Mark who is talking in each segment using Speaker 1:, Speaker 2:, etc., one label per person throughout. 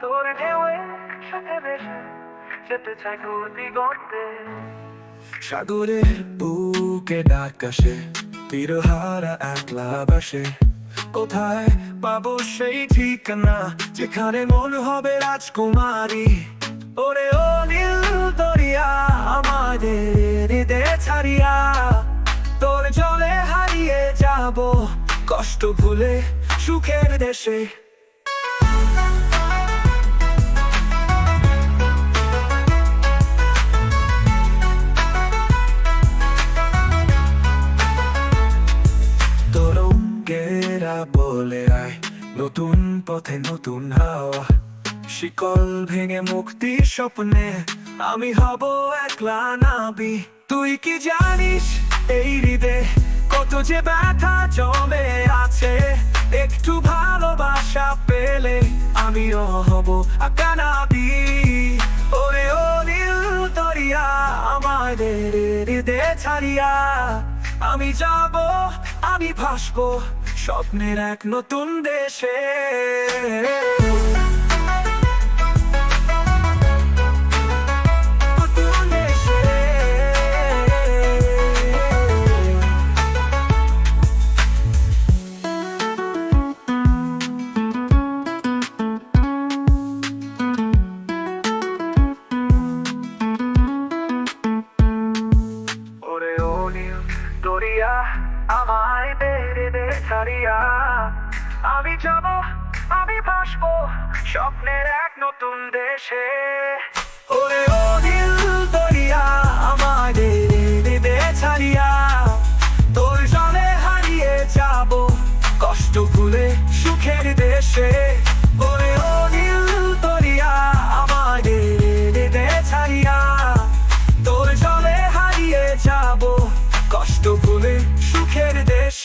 Speaker 1: তোর ঢেউয়ে সাথে ভেসে যেতে চাই দূর দিগন্তে
Speaker 2: সাগরের বুকে ডাক আসে, তীরহারা একলা বাসে। কোথায় পাবো সেই ঠিকানা? যেখানে মন হবে রাজকুমারী। ওরে ও নীল দরিয়া, আমাদের হৃদয় ছাড়িয়া। তোর জলে হারিয়ে যাব, কষ্ট ভুলে সুখের দেশে। বলে আয়, নতুন পথে নতুন হাওয়া। শিকল ভেঙে মুক্তি স্বপ্নে আমি হব একলা নাবি। তুই কি জানিস এই হৃদে কত যে ব্যথা জমে আছে? একটু ভালোবাসা পেলে আমিও হব আকানাবি ওরে ও নীল দরিয়া আমাদের হৃদে ছাড়িয়া। আমি যাব, আমি ভাসবো স্বপ্নের এক নতুন দেশে।
Speaker 1: দরিয়া আমায় বেড়ে ছাড়িয়া। আমি যাব আমি ভাসবো স্বপ্নের এক নতুন দেশে।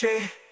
Speaker 2: তোর